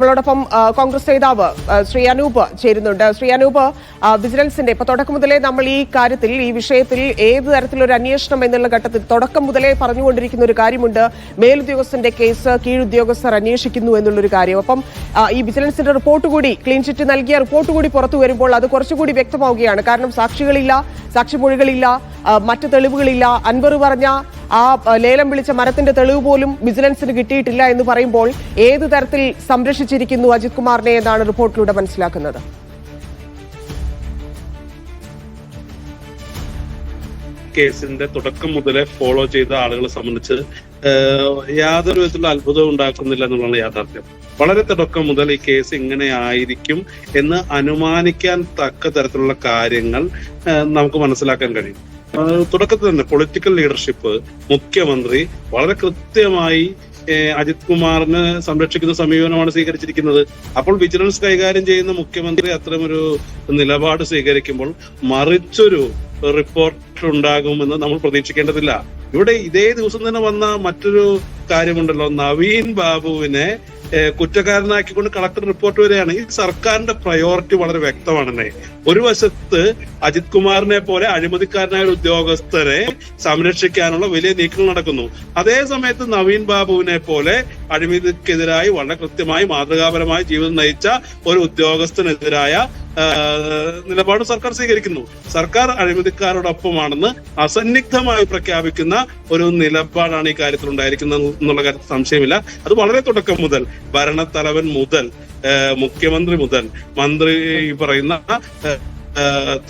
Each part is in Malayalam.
നമ്മളോടൊപ്പം കോൺഗ്രസ് നേതാവ് ശ്രീ അനൂപ് ചേരുന്നുണ്ട്. ശ്രീ അനൂപ് വിജിലൻസിന്റെ ഇപ്പൊ തുടക്കം മുതലേ നമ്മൾ ഈ കാര്യത്തിൽ ഈ വിഷയത്തിൽ ഏത് തരത്തിലൊരു അന്വേഷണം എന്നുള്ള ഘട്ടത്തിൽ തുടക്കം മുതലേ പറഞ്ഞുകൊണ്ടിരിക്കുന്ന ഒരു കാര്യമുണ്ട്. മേലുദ്യോഗസ്ഥന്റെ കേസ് കീഴുദ്യോഗസ്ഥർ അന്വേഷിക്കുന്നു എന്നുള്ളൊരു കാര്യം. അപ്പം ഈ വിജിലൻസിന്റെ റിപ്പോർട്ട് കൂടി ക്ലീൻ ചിറ്റ് നൽകിയ റിപ്പോർട്ട് കൂടി പുറത്തു വരുമ്പോൾ അത് കുറച്ചുകൂടി വ്യക്തമാവുകയാണ്. കാരണം സാക്ഷികളില്ല സാക്ഷിമൊഴികളില്ല മറ്റ് തെളിവുകളില്ല. അൻവർ പറഞ്ഞ ആ ലേലം വിളിച്ച മരത്തിന്റെ തെളിവ് പോലും വിജിലൻസിന് കിട്ടിയിട്ടില്ല എന്ന് പറയുമ്പോൾ ഏത് തരത്തിൽ സംരക്ഷിച്ചിരിക്കുന്നു അജിത് കുമാറിനെ എന്നാണ് റിപ്പോർട്ടിലൂടെ മനസ്സിലാക്കുന്നത്. കേസിന്റെ തുടക്കം മുതലേ ഫോളോ ചെയ്ത ആളുകളെ സംബന്ധിച്ച് യാതൊരു വിധത്തിലുള്ള അത്ഭുതവും ഉണ്ടാക്കുന്നില്ല എന്നുള്ളതാണ് യാഥാർത്ഥ്യം. വളരെ തുടക്കം മുതൽ ഈ കേസ് ഇങ്ങനെ ആയിരിക്കും എന്ന് അനുമാനിക്കാൻ തക്ക തരത്തിലുള്ള കാര്യങ്ങൾ നമുക്ക് മനസ്സിലാക്കാൻ കഴിയും. തുടക്കത്തിൽ തന്നെ പൊളിറ്റിക്കൽ ലീഡർഷിപ്പ് മുഖ്യമന്ത്രി വളരെ കൃത്യമായി അജിത് കുമാറിനെ സംരക്ഷിക്കുന്ന സമീപനമാണ് സ്വീകരിച്ചിരിക്കുന്നത്. അപ്പോൾ വിജിലൻസ് കൈകാര്യം ചെയ്യുന്ന മുഖ്യമന്ത്രി അത്തരമൊരു നിലപാട് സ്വീകരിക്കുമ്പോൾ മറിച്ചൊരു റിപ്പോർട്ട് ഉണ്ടാകുമെന്ന് നമ്മൾ പ്രതീക്ഷിക്കേണ്ടതില്ല. ഇവിടെ ഇതേ ദിവസം തന്നെ വന്ന മറ്റൊരു കാര്യമുണ്ടല്ലോ. നവീൻ ബാബുവിനെ കുറ്റക്കാരനാക്കിക്കൊണ്ട് കളക്ടർ റിപ്പോർട്ട് വരികയാണ് ഈ സർക്കാരിന്റെ പ്രയോറിറ്റി വളരെ വ്യക്തമാണെന്നേ ഒരു വശത്ത് അജിത് കുമാറിനെ പോലെ അഴിമതിക്കാരനായ ഒരു ഉദ്യോഗസ്ഥരെ സംരക്ഷിക്കാനുള്ള വലിയ നീക്കങ്ങൾ നടക്കുന്നു. അതേ സമയത്ത് നവീൻ ബാബുവിനെ പോലെ അഴിമതിക്കെതിരായി വളരെ കൃത്യമായി മാതൃകാപരമായി ജീവിതം നയിച്ച ഒരു ഉദ്യോഗസ്ഥനെതിരായ നിലപാട് സർക്കാർ സ്വീകരിക്കുന്നു. സർക്കാർ അഴിമതിക്കാരോടൊപ്പമാണെന്ന് അസന്നിഗ്ധമായി പ്രഖ്യാപിക്കുന്ന ഒരു നിലപാടാണ് ഈ കാര്യത്തിൽ ഉണ്ടായിരിക്കുന്നത് എന്നുള്ള കാര്യത്തിൽ സംശയമില്ല. അത് വളരെ തുടക്കം മുതൽ ഭരണത്തലവൻ മുതൽ മുഖ്യമന്ത്രി മുതൽ മന്ത്രി പറയുന്ന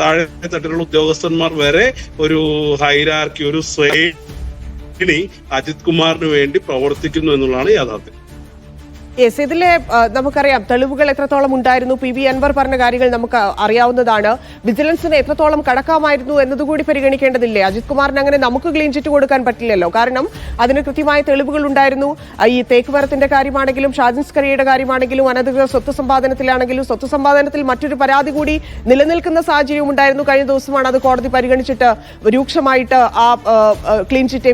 താഴെ തട്ടിലുള്ള ഉദ്യോഗസ്ഥന്മാർ വരെ ഒരു ഹൈരാർക്കി ഒരു ശ്രേണി അജിത് കുമാറിന് വേണ്ടി പ്രവർത്തിക്കുന്നു എന്നുള്ളതാണ് യാഥാർത്ഥ്യം. യെസ് ഇതിലെ നമുക്കറിയാം തെളിവുകൾ എത്രത്തോളം ഉണ്ടായിരുന്നു. പി വി അൻവർ പറഞ്ഞ കാര്യങ്ങൾ നമുക്ക് അറിയാവുന്നതാണ്. വിജിലൻസിന് എത്രത്തോളം കടക്കാമായിരുന്നു എന്നതുകൂടി പരിഗണിക്കേണ്ടതില്ലേ? അജിത് കുമാറിന് അങ്ങനെ നമുക്ക് ക്ലീൻ ചിറ്റ് കൊടുക്കാൻ പറ്റില്ലല്ലോ. കാരണം അതിന് കൃത്യമായ തെളിവുകൾ ഉണ്ടായിരുന്നു. ഈ തേക്ക് മരത്തിന്റെ കാര്യമാണെങ്കിലും ഷാജിൻസ് സ്കറിയുടെ കാര്യമാണെങ്കിലും അനധികൃത സ്വത്ത് സമ്പാദനത്തിലാണെങ്കിലും സ്വത്ത് സമ്പാദനത്തിൽ മറ്റൊരു പരാതി കൂടി നിലനിൽക്കുന്ന സാഹചര്യം ഉണ്ടായിരുന്നു. കഴിഞ്ഞ ദിവസമാണ് അത് കോടതി പരിഗണിച്ചിട്ട് രൂക്ഷമായിട്ട് ആ ക്ലീൻ ചിറ്റെ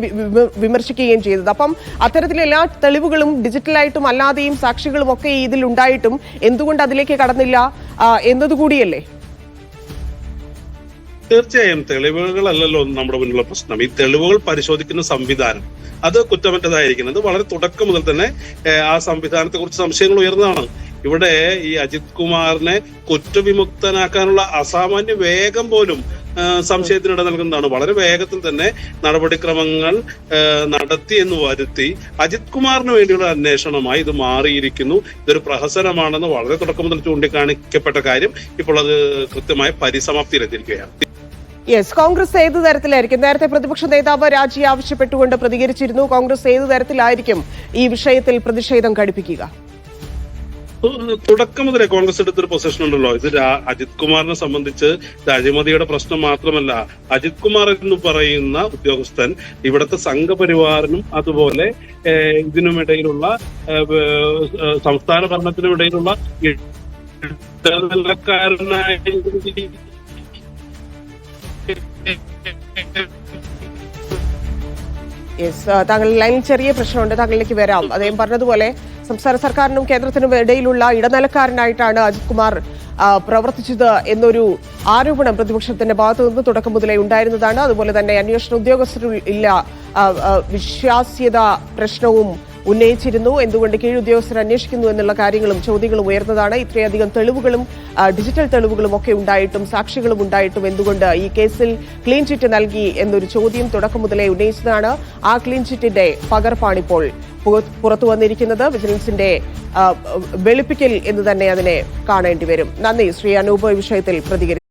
വിമർശിക്കുകയും ചെയ്തത്. അപ്പം അത്തരത്തിലെല്ലാ തെളിവുകളും ഡിജിറ്റലായിട്ടും അല്ലാതെയും സാക്ഷികളും ഒക്കെ ഇതിൽ ഉണ്ടായിട്ടും എന്തുകൊണ്ട് അതിലേക്ക് കടന്നില്ല? എന്നതുകൂടിയല്ലേ തീർച്ചയായും തെളിവുകളല്ലല്ലോ നമ്മുടെ മുന്നിലുള്ള പ്രശ്നം. ഈ തെളിവുകൾ പരിശോധിക്കുന്ന സംവിധാനം അത് കുറ്റമറ്റതായിരിക്കണം അത് വളരെ തുടക്കം മുതൽ തന്നെ ആ സംവിധാനത്തെ കുറിച്ച് സംശയങ്ങൾ ഉയർന്നതാണ്. ഇവിടെ ഈ അജിത് കുമാറിനെ കുറ്റവിമുക്തനാക്കാനുള്ള അസാമാന്യ വേഗം പോലും സംശയത്തിനിട നൽകുന്നതാണ്. വളരെ വേഗത്തിൽ തന്നെ നടപടിക്രമങ്ങൾ നടത്തി എന്ന് വരുത്തി അജിത് കുമാറിന് വേണ്ടിയുള്ള അന്വേഷണമായി ഇത് മാറിയിരിക്കുന്നു. ഇതൊരു പ്രഹസനമാണെന്ന് വളരെ തുടക്കം മുതൽ ചൂണ്ടിക്കാണിക്കപ്പെട്ട കാര്യം ഇപ്പോൾ അത് കൃത്യമായ പരിസമാപ്തിയിലെത്തിയിരിക്കുകയാണ്. യെസ് കോൺഗ്രസ് ഏത് തരത്തിലായിരിക്കും? നേരത്തെ പ്രതിപക്ഷ നേതാവ് രാജി ആവശ്യപ്പെട്ടുകൊണ്ട് പ്രതികരിച്ചിരുന്നു. കോൺഗ്രസ് ഏത് തരത്തിലായിരിക്കും ഈ വിഷയത്തിൽ പ്രതിഷേധം ഘടിപ്പിക്കുക? തുടക്കം മുതലേ കോൺഗ്രസ് എടുത്തൊരു പൊസിഷൻ ഉണ്ടല്ലോ. ഇത് അജിത് കുമാറിനെ സംബന്ധിച്ച് അഴിമതിയുടെ പ്രശ്നം മാത്രമല്ല അജിത് കുമാർ എന്ന് പറയുന്ന ഉദ്യോഗസ്ഥൻ ഇവിടുത്തെ സംഘപരിവാറിനും അതുപോലെ ഇതിനുമിടയിലുള്ള സംസ്ഥാന ഭരണത്തിനും ഇടയിലുള്ള ഇടനിലക്കാരനായ യെസ് താങ്കളുടെ ലൈനിൽ ചെറിയ പ്രശ്നമുണ്ട്. താങ്കളിലേക്ക് വരാം. അദ്ദേഹം പറഞ്ഞതുപോലെ സംസ്ഥാന സർക്കാരിനും കേന്ദ്രത്തിനും ഇടയിലുള്ള ഇടനിലക്കാരനായിട്ടാണ് അജിത് കുമാർ പ്രവർത്തിച്ചത് എന്നൊരു ആരോപണം പ്രതിപക്ഷത്തിന്റെ ഭാഗത്തു നിന്ന് തുടക്കം മുതലേ ഉണ്ടായിരുന്നതാണ്. അതുപോലെ തന്നെ അന്വേഷണ ആ, വിശ്വാസ്യത പ്രശ്നവും ഉന്നയിച്ചിരുന്നു. എന്തുകൊണ്ട് കീഴുദ്യോഗസ്ഥർ അന്വേഷിക്കുന്നു എന്നുള്ള കാര്യങ്ങളും ചോദ്യങ്ങളും ഉയർന്നതാണ്. ഇത്രയധികം തെളിവുകളും ഡിജിറ്റൽ തെളിവുകളും ഒക്കെ ഉണ്ടായിട്ടും സാക്ഷികളും ഉണ്ടായിട്ടും എന്തുകൊണ്ട് ഈ കേസിൽ ക്ലീൻ ചിറ്റ് നൽകി എന്നൊരു ചോദ്യം തുടക്കം മുതലേ ഉന്നയിച്ചതാണ്. ആ ക്ലീൻ ചിറ്റിന്റെ പകർപ്പാണിപ്പോൾ പുറ- പുറത്തു വന്നിരിക്കുന്നത്. വിജിലൻസിന്റെ വെളുപ്പിക്കൽ എന്ന് തന്നെ അതിനെ കാണേണ്ടി വരും. നന്ദി. ശ്രീ അനൂപ് വിഷയത്തിൽ പ്രതികരിച്ചു.